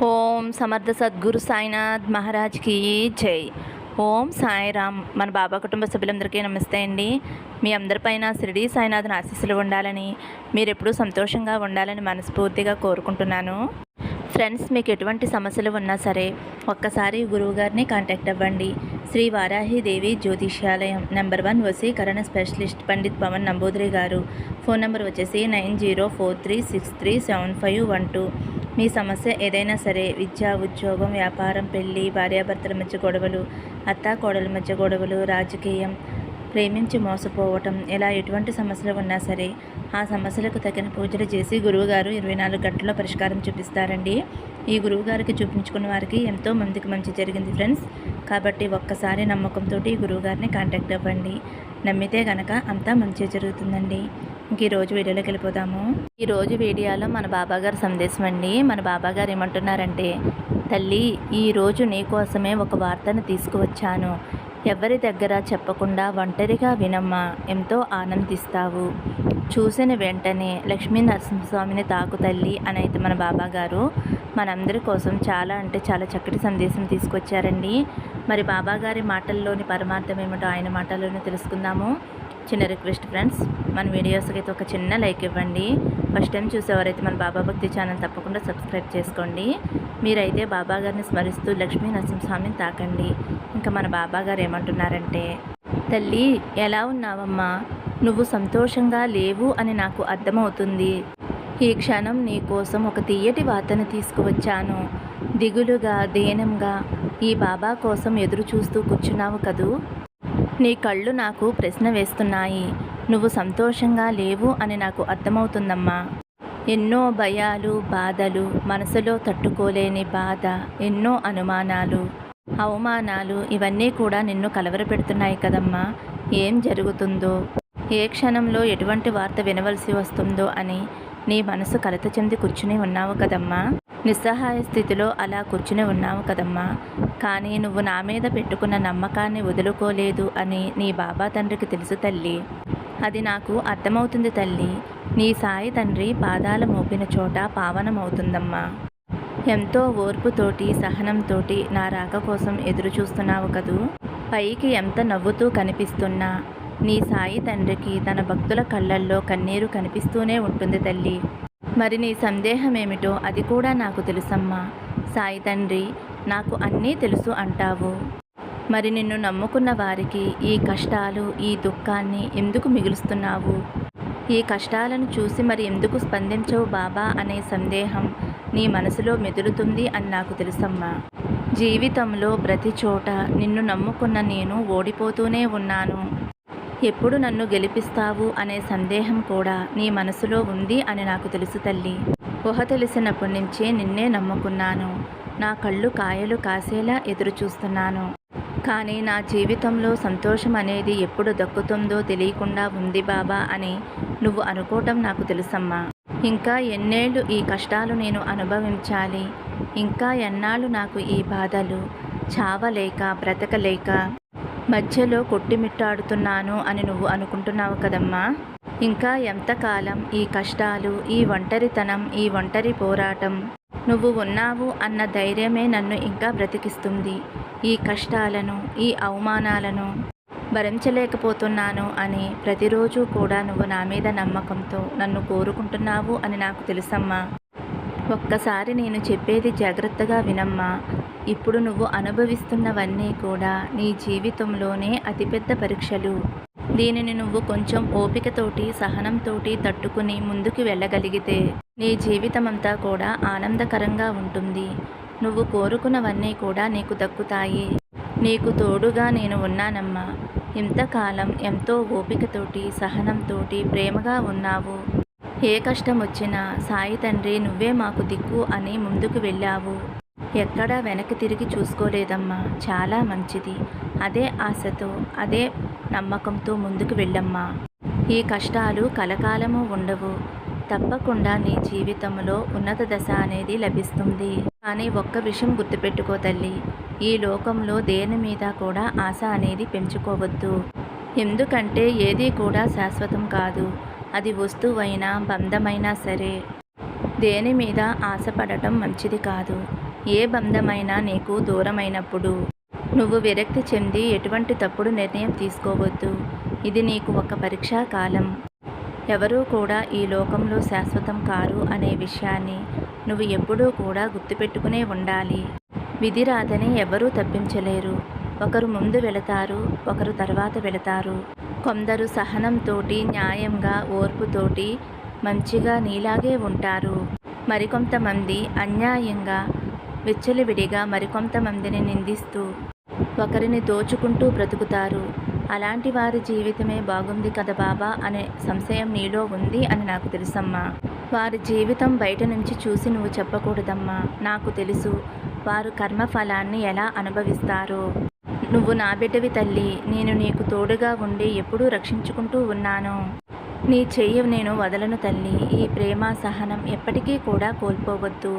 ఓం సమర్థ సద్గురు సాయినాథ్ మహారాజ్కి జై. ఓం సాయిరామ్ మన బాబా కుటుంబ సభ్యులందరికీ నమస్తే అండి. మీ అందరిపైన షిరిడి సాయినాథ్ని ఆశీస్సులు ఉండాలని మీరు ఎప్పుడూ సంతోషంగా ఉండాలని మనస్ఫూర్తిగా కోరుకుంటున్నాను. ఫ్రెండ్స్ మీకు ఎటువంటి సమస్యలు ఉన్నా సరే ఒక్కసారి గురువుగారిని కాంటాక్ట్ అవ్వండి. శ్రీ వారాహి దేవి జ్యోతిష్యాలయం number one వసీకరణ specialist Pandit Pavan Namboodiri garu. Phone number వచ్చేసి nine zero four three six three seven five one two. మీ సమస్య ఏదైనా సరే విద్య ఉద్యోగం వ్యాపారం పెళ్ళి భార్యాభర్తల మధ్య గొడవలు అత్తా కోడల మధ్య గొడవలు రాజకీయం ప్రేమించి మోసపోవటం ఇలా ఎటువంటి సమస్యలు ఉన్నా సరే ఆ సమస్యలకు తగిన పూజలు చేసి గురువుగారు ఇరవై నాలుగు గంటల్లో పరిష్కారం చూపిస్తారండి. ఈ గురువుగారికి చూపించుకున్న వారికి ఎంతో మందికి మంచి జరిగింది ఫ్రెండ్స్. కాబట్టి ఒక్కసారి నమ్మకంతో ఈ గురువుగారిని కాంటాక్ట్ అవ్వండి. నమ్మితే గనక అంతా మంచి జరుగుతుందండి. ఇంక ఈరోజు వీడియోలోకి వెళ్ళిపోదాము. ఈరోజు వీడియోలో మన బాబాగారు సందేశం అండి. మన బాబాగారు ఏమంటున్నారంటే తల్లి ఈరోజు నీకోసమే ఒక వార్తను తీసుకువచ్చాను. ఎవరి దగ్గర చెప్పకుండా ఒంటరిగా వినమ్మా. ఎంతో ఆనందిస్తావు. చూసిన వెంటనే లక్ష్మీ నరసింహస్వామిని తాకు తల్లి అని అయితే మన బాబా గారు మనందరి కోసం చాలా అంటే చాలా చక్కటి సందేశం తీసుకొచ్చారండి. మరి బాబాగారి మాటల్లోని పరమార్థం ఏమిటో ఆయన మాటల్లోనే తెలుసుకుందాము. చిన్న రిక్వెస్ట్ ఫ్రెండ్స్ మన వీడియోస్కి అయితే ఒక చిన్న లైక్ ఇవ్వండి. ఫస్ట్ టైం చూసేవారైతే మన బాబా భక్తి ఛానల్ తప్పకుండా సబ్స్క్రైబ్ చేసుకోండి. మీరైతే బాబా గారిని స్మరిస్తూ లక్ష్మీ నరసింహస్వామిని తాకండి. ఇంకా మన బాబా గారు ఏమంటున్నారంటే తల్లి ఎలా ఉన్నావమ్మా? నువ్వు సంతోషంగా లేవు అని నాకు అర్థమవుతుంది. ఈ క్షణం నీ కోసం ఒక తీయటి వార్తను తీసుకువచ్చాను. దిగులుగా దేనంగా ఈ బాబా కోసం ఎదురు చూస్తూ కూర్చున్నావు కదూ? నీ కళ్ళు నాకు ప్రశ్న వేస్తున్నాయి. నువ్వు సంతోషంగా లేవు అని నాకు అర్థమవుతుందమ్మా. ఎన్నో భయాలు బాధలు మనసులో తట్టుకోలేని బాధ ఎన్నో అనుమానాలు అవమానాలు ఇవన్నీ కూడా నిన్ను కలవరపెడుతున్నాయి కదమ్మా. ఏం జరుగుతుందో? ఏ క్షణంలో ఎటువంటి వార్త వినవలసి వస్తుందో అని నీ మనసు కలత చెంది కూర్చుని ఉన్నావు కదమ్మా. నిస్సహాయ స్థితిలో అలా కూర్చుని ఉన్నావు కదమ్మా. కానీ నువ్వు నా మీద పెట్టుకున్న నమ్మకాన్ని వదులుకోలేదు అని నీ బాబా తండ్రికి తెలుసు తల్లి. అది నాకు అర్థమవుతుంది తల్లి. నీ సాయి తండ్రి పాదాల మోపిన చోట పావనమవుతుందమ్మా. ఎంతో ఓర్పుతోటి సహనంతోటి నా రాక కోసం ఎదురు చూస్తున్నావు కదూ. పైకి ఎంత నవ్వుతూ కనిపిస్తున్నా నీ సాయి తండ్రికి తన భక్తుల కళ్ళల్లో కన్నీరు కనిపిస్తూనే ఉంటుంది తల్లి. మరి నీ సందేహం ఏమిటో అది కూడా నాకు తెలుసమ్మా. సాయి తండ్రి నాకు అన్నీ తెలుసు అంటావు. మరి నిన్ను నమ్ముకున్న వారికి ఈ కష్టాలు ఈ దుఃఖాన్ని ఎందుకు మిగులుస్తున్నావు? ఈ కష్టాలను చూసి మరి ఎందుకు స్పందించవు బాబా అనే సందేహం నీ మనసులో మెదులుతుంది అని నాకు తెలుసమ్మా. జీవితంలో ప్రతి చోట నిన్ను నమ్ముకున్న నేను ఓడిపోతూనే ఉన్నాను. ఎప్పుడు నన్ను గెలిపిస్తావు అనే సందేహం కూడా నీ మనసులో ఉంది అని నాకు తెలుసు తల్లి. ఊహ తెలిసినప్పటి నుంచే నిన్నే నమ్ముకున్నాను. నా కళ్ళు కాయలు కాసేలా ఎదురు చూస్తున్నాను. కానీ నా జీవితంలో సంతోషం అనేది ఎప్పుడు దక్కుతుందో తెలియకుండా ఉంది బాబా అని నువ్వు అనుకోవటం నాకు తెలుసమ్మా. ఇంకా ఎన్నేళ్ళు ఈ కష్టాలు నేను అనుభవించాలి. ఇంకా ఎన్నాళ్ళు నాకు ఈ బాధలు? చావలేక బ్రతకలేక మధ్యలో కొట్టిమిట్టాడుతున్నాను అని నువ్వు అనుకుంటున్నావు కదమ్మా. ఇంకా ఎంతకాలం ఈ కష్టాలు ఈ ఒంటరితనం ఈ ఒంటరి పోరాటం నువ్వు ఉన్నావు అన్న ధైర్యమే నన్ను ఇంకా బ్రతికిస్తుంది. ఈ కష్టాలను ఈ అవమానాలను భరించలేకపోతున్నాను అని ప్రతిరోజు కూడా నువ్వు నా మీద నమ్మకంతో నన్ను కోరుకుంటున్నావు అని నాకు తెలుసమ్మా. ఒక్కసారి నేను చెప్పేది జాగ్రత్తగా వినమ్మా. ఇప్పుడు నువ్వు అనుభవిస్తున్నవన్నీ కూడా నీ జీవితంలోనే అతిపెద్ద పరీక్షలు. దీనిని నువ్వు కొంచెం ఓపికతోటి సహనంతోటి తట్టుకుని ముందుకు వెళ్ళగలిగితే నీ జీవితమంతా కూడా ఆనందకరంగా ఉంటుంది. నువ్వు కోరుకున్నవన్నీ కూడా నీకు దక్కుతాయి. నీకు తోడుగా నేను ఉన్నానమ్మా. ఇంతకాలం ఎంతో ఓపికతోటి సహనంతోటి ప్రేమగా ఉన్నావు. ఏ కష్టం వచ్చినా సాయి తండ్రి నువ్వే మాకు దిక్కు అని ముందుకు వెళ్ళావు. ఎక్కడా వెనక్కి తిరిగి చూసుకోలేదమ్మా. చాలా మంచిది. అదే ఆశతో అదే నమ్మకంతో ముందుకు వెళ్ళమ్మా. ఈ కష్టాలు కలకాలము ఉండవు. తప్పకుండా నీ జీవితంలో ఉన్నత దశ అనేది లభిస్తుంది. కానీ ఒక్క విషయం గుర్తుపెట్టుకో తల్లి. ఈ లోకంలో దేని మీద కూడా ఆశ అనేది పెంచుకోవద్దు. ఎందుకంటే ఏది కూడా శాశ్వతం కాదు. అది వస్తువైనా బంధమైనా సరే దేని మీద ఆశపడటం మంచిది కాదు. ఏ బంధమైనా నీకు దూరమైనప్పుడు నువ్వు విరక్తి చెంది ఎటువంటి తప్పుడు నిర్ణయం తీసుకోవద్దు. ఇది నీకు ఒక పరీక్షా కాలం. ఎవరూ కూడా ఈ లోకంలో శాశ్వతం కారు అనే విషయాన్ని నువ్వు ఎప్పుడూ కూడా గుర్తుపెట్టుకునే ఉండాలి. విధి రాదని ఎవరూ తప్పించలేరు. ఒకరు ముందు వెళతారు ఒకరు తర్వాత వెళతారు. కొందరు సహనంతోటి న్యాయంగా ఓర్పుతోటి మంచిగా నీలాగే ఉంటారు. మరికొంతమంది అన్యాయంగా విచ్చలవిడిగా మరికొంతమందిని నిందిస్తూ ఒకరిని దోచుకుంటూ బ్రతుకుతారు. అలాంటి వారి జీవితమే బాగుంది కదా బాబా అనే సంశయం నీలో ఉంది అని నాకు తెలుసమ్మా. వారి జీవితం బయట నుంచి చూసి నువ్వు చెప్పకూడదమ్మా. నాకు తెలుసు వారు కర్మఫలాన్ని ఎలా అనుభవిస్తారో. నువ్వు నా బిడ్డవి తల్లి. నేను నీకు తోడుగా ఉండి ఎప్పుడూ రక్షించుకుంటూ ఉన్నాను. నీ చెయ్యి నేను వదలను తల్లి. ఈ ప్రేమ సహనం ఎప్పటికీ కూడా కోల్పోవద్దు.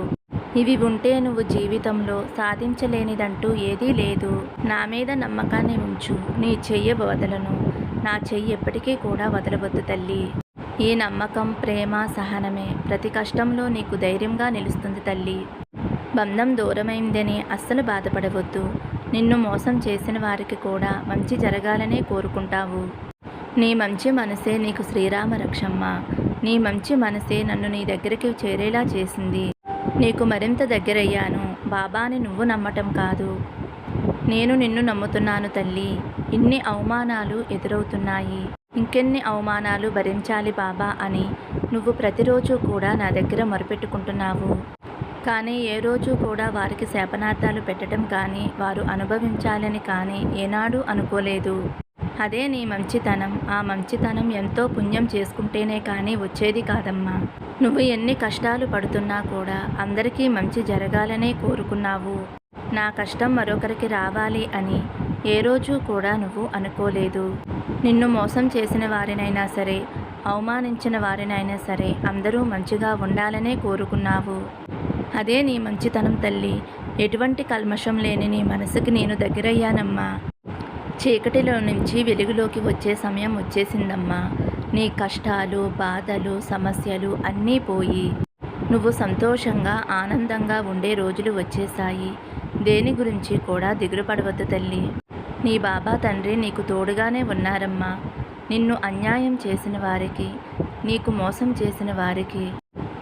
ఇవి ఉంటే నువ్వు జీవితంలో సాధించలేనిదంటూ ఏదీ లేదు. నా మీద నమ్మకాన్ని ఉంచు. నీ చెయ్యి వదలను. నా చెయ్యి ఎప్పటికీ కూడా వదలవద్దు తల్లి. ఈ నమ్మకం ప్రేమ సహనమే ప్రతి కష్టంలో నీకు ధైర్యంగా నిలుస్తుంది తల్లి. బంధం దూరమైందని అస్సలు బాధపడవద్దు. నిన్ను మోసం చేసిన వారికి కూడా మంచి జరగాలనే కోరుకుంటావు. నీ మంచి మనసే నీకు శ్రీరామ రక్షమ్మ నీ మంచి మనసే నన్ను నీ దగ్గరికి చేరేలా చేసింది. నీకు మరింత దగ్గరయ్యాను. బాబాని నువ్వు నమ్మటం కాదు. నేను నిన్ను నమ్ముతున్నాను తల్లి. ఇన్ని అవమానాలు ఎదురవుతున్నాయి. ఇంకెన్ని అవమానాలు భరించాలి బాబా అని నువ్వు ప్రతిరోజు కూడా నా దగ్గర మొరపెట్టుకుంటున్నావు. కానీ ఏ రోజు కూడా వారికి శాపనార్థాలు పెట్టడం కానీ వారు అనుభవించాలని కానీ ఏనాడు అనుకోలేదు. అదే నీ మంచితనం. ఆ మంచితనం ఎంతో పుణ్యం చేసుకుంటేనే కానీ వచ్చేది కాదమ్మా. నువ్వు ఎన్ని కష్టాలు పడుతున్నా కూడా అందరికీ మంచి జరగాలనే కోరుకున్నావు. నా కష్టం మరొకరికి రావాలి అని ఏ రోజు కూడా నువ్వు అనుకోలేదు. నిన్ను మోసం చేసిన వారినైనా సరే అవమానించిన వారినైనా సరే అందరూ మంచిగా ఉండాలనే కోరుకున్నావు. అదే నీ మంచితనం తల్లి. ఎటువంటి కల్మషం లేని నీ మనసుకి నేను దగ్గరయ్యానమ్మా. చీకటిలో నుంచి వెలుగులోకి వచ్చే సమయం వచ్చేసిందమ్మా. నీ కష్టాలు బాధలు సమస్యలు అన్నీ పోయి. నువ్వు సంతోషంగా ఆనందంగా ఉండే రోజులు వచ్చేసాయి దేని గురించి కూడా దిగులు పడవద్దు తల్లి. నీ బాబా తండ్రి నీకు తోడుగానే ఉన్నారమ్మా. నిన్ను అన్యాయం చేసిన వారికి నీకు మోసం చేసిన వారికి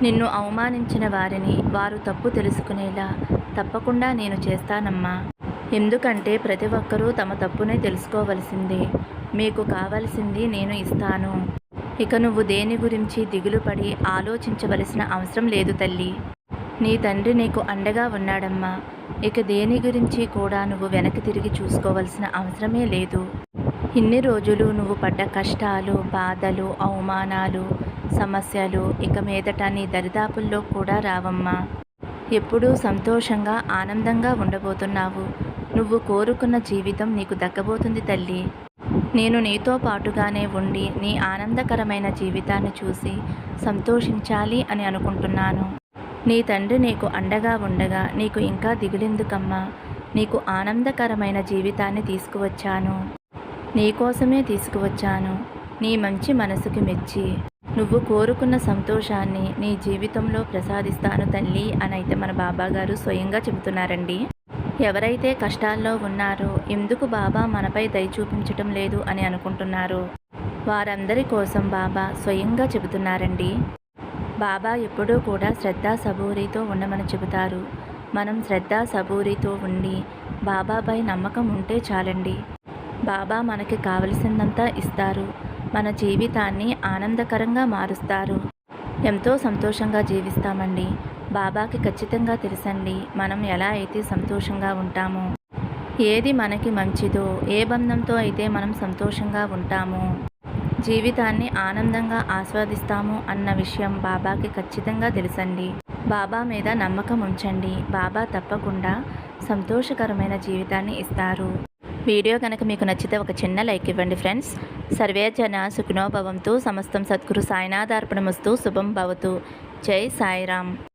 నిన్ను అవమానించిన వారిని వారు తప్పు తెలుసుకునేలా తప్పకుండా నేను చేస్తానమ్మా. ఎందుకంటే ప్రతి ఒక్కరూ తమ తప్పునే తెలుసుకోవలసిందే. మీకు కావలసింది నేను ఇస్తాను. ఇక నువ్వు దేని గురించి దిగులు పడి ఆలోచించవలసిన అవసరం లేదు తల్లి. నీ తండ్రి నీకు అండగా ఉన్నాడమ్మా. ఇక దేని గురించి కూడా నువ్వు వెనక్కి తిరిగి చూసుకోవలసిన అవసరమే లేదు. ఇన్ని రోజులు నువ్వు పడ్డ కష్టాలు బాధలు అవమానాలు సమస్యలు ఇక మీదట నీ దరిదాపుల్లో కూడా రావమ్మా. ఎప్పుడూ సంతోషంగా ఆనందంగా ఉండబోతున్నావు. నువ్వు కోరుకున్న జీవితం నీకు దక్కబోతుంది తల్లి. నేను నీతో పాటుగానే ఉండి నీ ఆనందకరమైన జీవితాన్ని చూసి సంతోషించాలి అని అనుకుంటున్నాను. నీ తండ్రి నీకు అండగా ఉండగా నీకు ఇంకా దిగులెందుకమ్మా? నీకు ఆనందకరమైన జీవితాన్ని తీసుకువచ్చాను. నీకోసమే తీసుకువచ్చాను. నీ మంచి మనసుకి మెచ్చి. నువ్వు కోరుకున్న సంతోషాన్ని నీ జీవితంలో ప్రసాదిస్తాను తల్లి అని అయితే మన బాబాగారు స్వయంగా చెబుతున్నారండి. ఎవరైతే కష్టాల్లో ఉన్నారో ఎందుకు బాబా మనపై దయ చూపించటం లేదు అని అనుకుంటున్నారు? వారందరి కోసం బాబా స్వయంగా చెబుతున్నారండి. బాబా ఎప్పుడూ కూడా శ్రద్ధ సబూరితో ఉండమని చెబుతారు. మనం శ్రద్ధ సబూరితో ఉండి బాబాపై నమ్మకం ఉంటే చాలండి. బాబా మనకి కావలసిందంతా ఇస్తారు. మన జీవితాన్ని ఆనందకరంగా మారుస్తారు. ఎంతో సంతోషంగా జీవిస్తామండి. బాబాకి ఖచ్చితంగా తెలుసండి. మనం ఎలా అయితే సంతోషంగా ఉంటామో ఏది మనకి మంచిదో ఏ బంధంతో అయితే మనం సంతోషంగా ఉంటామో జీవితాన్ని ఆనందంగా ఆస్వాదిస్తాము అన్న విషయం బాబాకి ఖచ్చితంగా తెలుసండి. బాబా మీద నమ్మకం ఉంచండి. బాబా తప్పకుండా సంతోషకరమైన జీవితాన్ని ఇస్తారు. వీడియో కనుక మీకు నచ్చితే ఒక చిన్న లైక్ ఇవ్వండి ఫ్రెండ్స్. సర్వే జన సుఖినోభవంతు సమస్తం సద్గురు సాయినాథార్పణమస్తు శుభం భవతు. జై సాయిరామ్.